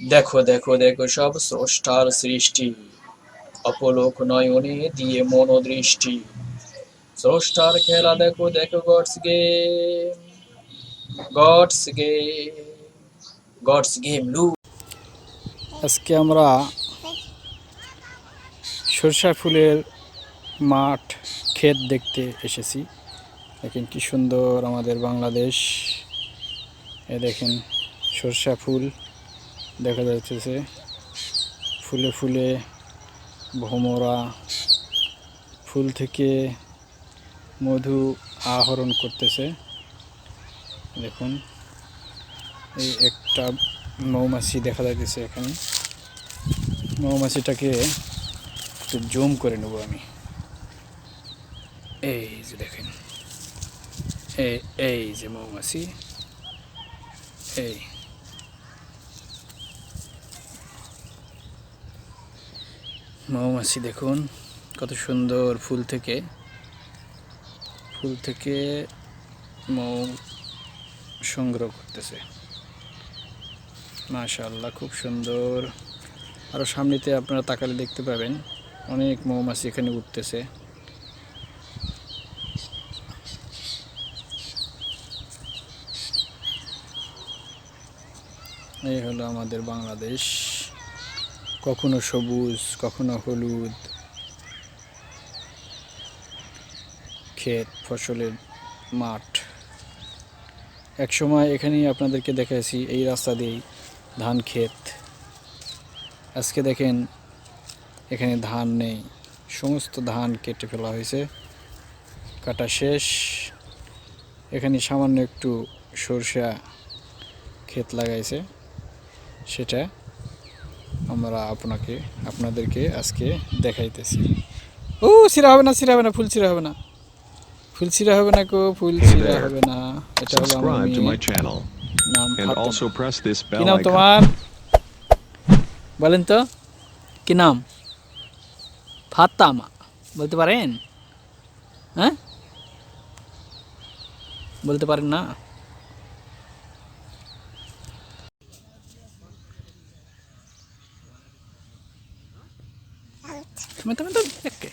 দেখো দেখো দেখো, সব স্রষ্টার সৃষ্টি। অপলোক নয়নে দিয়ে মনোদৃষ্টি। স্রষ্টার খেলা দেখো দেখো God's game God's game God's game লু আজকে আমরা সরষা ফুলের মাঠ ক্ষেত দেখতে এসেছি। দেখেন কি সুন্দর আমাদের বাংলাদেশ। এ দেখেন সরষা ফুল। দেখা যাচ্ছে ফুলে ফুলে ভোমরা, ফুল থেকে মধু আহরণ করতেছে। দেখুন, এই একটা মৌমাছি দেখা যাইতেছে এখানে। মৌমাছিটাকে একটু জুম করে নেব আমি। এই যে দেখেন, এই এই যে মৌমাছি, এই। মৌমাছি দেখুন, কত সুন্দর ফুল থেকে। ফুল থেকে মৌ সংগ্রহ করতেছে। মাশাআল্লাহ, খুব সুন্দর। আরও সামনেতে আপনারা তাকালে দেখতে পাবেন, অনেক মৌমাছি এখানে উঠতেছে। এই হলো আমাদের বাংলাদেশ। কখনো সবুজ, কখনো হলুদ। ক্ষেত, ফসলের মাঠ। এক সময় এখানেই আপনাদেরকে দেখাইছি, এই রাস্তা দিয়েই ধান ক্ষেত। আজকে দেখেন, এখানে ধান নেই। সমস্ত ধান কেটে ফেলা হয়েছে। কাটা শেষ। এখানে সামান্য একটু সরষা ক্ষেত লাগাইছে, সেটা। আমরা আপনাকে আপনাদেরকে আজকে দেখাইতেছি। ও সিরা হবে না সিরা হবে না ফুল সিরা হবে না। ফুল সিরা হবে না কো ফুল সিরা হবে না। এটা হলো আমার নাম and Fatema. also press this কি bell নাম তোমার? বলেন তো কি নাম? ফাতামা বলতে পারেন? হ্যাঁ? বলতে পারেন না? তুমি তুমি তো একে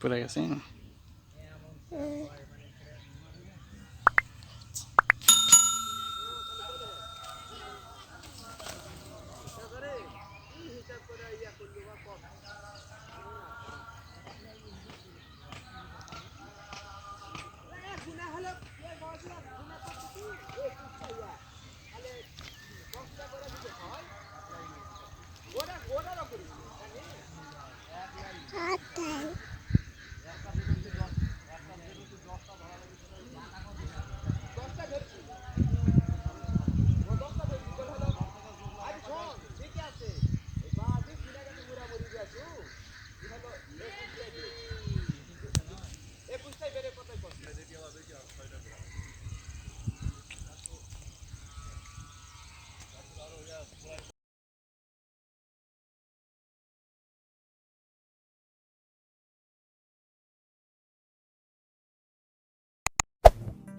পড়ে গেছে